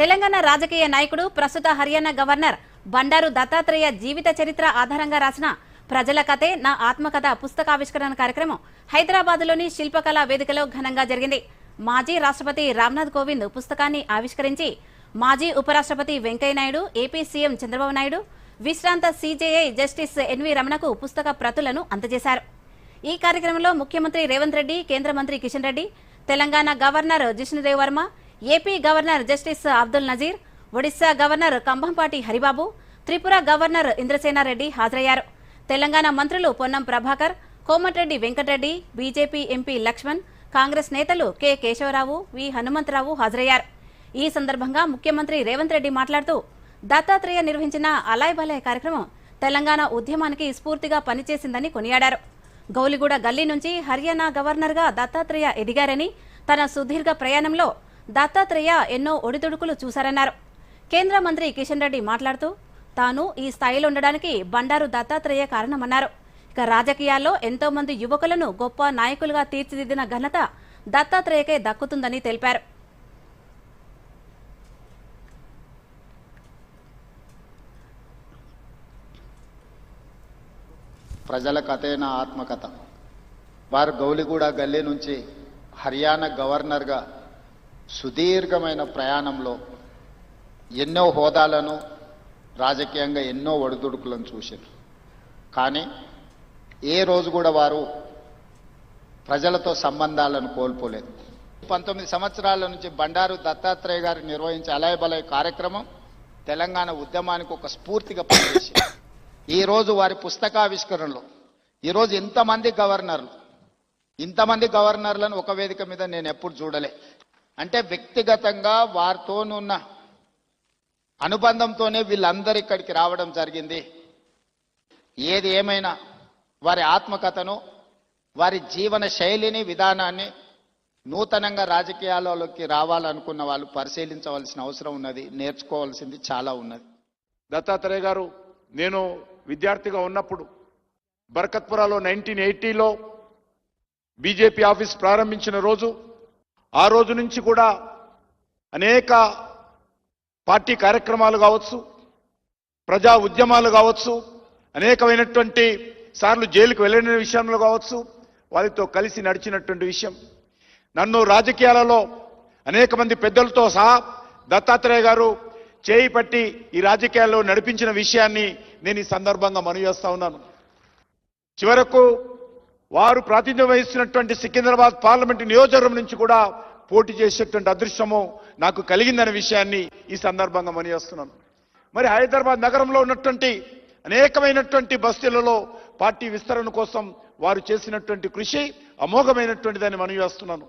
తెలంగాణ రాజకీయ నాయకుడు ప్రస్తుత హర్యానా గవర్నర్ బండారు దత్తాత్రేయ జీవిత చరిత్ర ఆధారంగా రాసిన ప్రజల కథే నా ఆత్మకథ పుస్తకావిష్కరణ కార్యక్రమం హైదరాబాద్లోని శిల్పకళా వేదికలో ఘనంగా జరిగింది. మాజీ రాష్ట్రపతి రామ్నాథ్ కోవింద్ పుస్తకాన్ని ఆవిష్కరించి మాజీ ఉపరాష్ట్రపతి వెంకయ్యనాయుడు ఏపీ సీఎం చంద్రబాబు నాయుడు విశ్రాంత సీజేఐ జస్టిస్ ఎన్వి రమణకు పుస్తక ప్రతులను అందజేశారు. ఈ కార్యక్రమంలో ముఖ్యమంత్రి రేవంత్ రెడ్డి కేంద్ర మంత్రి Kishan Reddy Telangana governor Jishnudev Varma AP governor justice Abdul Nazeer Odisha governor Kambhampati Haribabu Tripura governor Indrasena Reddy హాజరయ్యారు. తెలంగాణ మంత్రులు పొన్నం ప్రభాకర్ కోమటిరెడ్డి వెంకటరెడ్డి బీజేపీ ఎంపీ లక్ష్మణ్ కాంగ్రెస్ నేతలు కె కేశవరావు వి హనుమంతరావు హాజరయ్యారు. ఈ సందర్భంగా ముఖ్యమంత్రి రేవంత్ రెడ్డి మాట్లాడుతూ దత్తాత్రేయ నిర్వహించిన అలాయ్ బలాయ్ కార్యక్రమం తెలంగాణ ఉద్యమానికి స్ఫూర్తిగా పనిచేసిందని కొనియాడారు. గౌలిగూడ గల్లీ నుంచి హర్యానా గవర్నర్గా దత్తాత్రేయ ఎదిగారని తన సుదీర్ఘ ప్రయాణంలో దత్తాత్రేయ ఎన్నో ఒడిదుడుకులు చూశారన్నారు. కేంద్ర మంత్రి కిషన్ రెడ్డి మాట్లాడుతూ తాను ఈ స్థాయిలో ఉండడానికి బండారు దత్తాత్రేయ కారణమన్నారు. ఇక రాజకీయాల్లో ఎంతో మంది యువకులను గొప్ప నాయకులుగా తీర్చిదిద్దిన ఘనత దత్తాత్రేయకే దక్కుతుందని తెలిపారు. ప్రజల కథే నా ఆత్మకథ. వారు గౌలిగూడ గల్లీ నుంచి హర్యానా గవర్నర్గా సుదీర్ఘమైన ప్రయాణంలో ఎన్నో హోదాలను రాజకీయంగా ఎన్నో ఒడిదుడుకులను చూశారు. కానీ ఏ రోజు కూడా వారు ప్రజలతో సంబంధాలను కోల్పోలేదు. పంతొమ్మిది సంవత్సరాల నుంచి బండారు దత్తాత్రేయ గారు నిర్వహించే అలయబలయ కార్యక్రమం తెలంగాణ ఉద్యమానికి ఒక స్ఫూర్తిగా పనిచేసింది. ఈ రోజు వారి పుస్తకావిష్కరణలో ఈరోజు ఇంతమంది గవర్నర్లు ఇంతమంది గవర్నర్లను ఒక వేదిక మీద నేను ఎప్పుడు చూడలే. అంటే వ్యక్తిగతంగా వారితోనున్న అనుబంధంతోనే వీళ్ళందరూ ఇక్కడికి రావడం జరిగింది. ఏది ఏమైనా వారి ఆత్మకథను వారి జీవన శైలిని విధానాన్ని నూతనంగా రాజకీయాలలోకి రావాలనుకున్న వాళ్ళు పరిశీలించవలసిన అవసరం ఉన్నది నేర్చుకోవాల్సింది చాలా ఉన్నది. దత్తాత్రేయ గారు నేను విద్యార్థిగా ఉన్నప్పుడు బర్కత్పురాలో నైన్టీన్ ఎయిటీలో బీజేపీ ఆఫీస్ ప్రారంభించిన రోజు ఆ రోజు నుంచి కూడా అనేక పార్టీ కార్యక్రమాలు కావచ్చు ప్రజా ఉద్యమాలు కావచ్చు అనేకమైనటువంటి సార్లు జైలుకు వెళ్ళిన విషయంలో కావచ్చు వారితో కలిసి నడిచినటువంటి విషయం. నన్ను రాజకీయాలలో అనేక మంది పెద్దలతో సహా దత్తాత్రేయ గారు చేయి పట్టి ఈ రాజకీయాల్లో నడిపించిన విషయాన్ని నేను ఈ సందర్భంగా మనవి చేస్తా ఉన్నాను. చివరకు వారు ప్రాతినిధ్యం వహిస్తున్నటువంటి సికింద్రాబాద్ పార్లమెంటు నియోజకవర్గం నుంచి కూడా పోటీ చేసేటువంటి అదృష్టము నాకు కలిగిందనే విషయాన్ని ఈ సందర్భంగా మనిచేస్తున్నాను మరి హైదరాబాద్ నగరంలో ఉన్నటువంటి అనేకమైనటువంటి బస్తీలలో పార్టీ విస్తరణ కోసం వారు చేసినటువంటి కృషి అమోఘమైనటువంటిదని మనవి చేస్తున్నాను.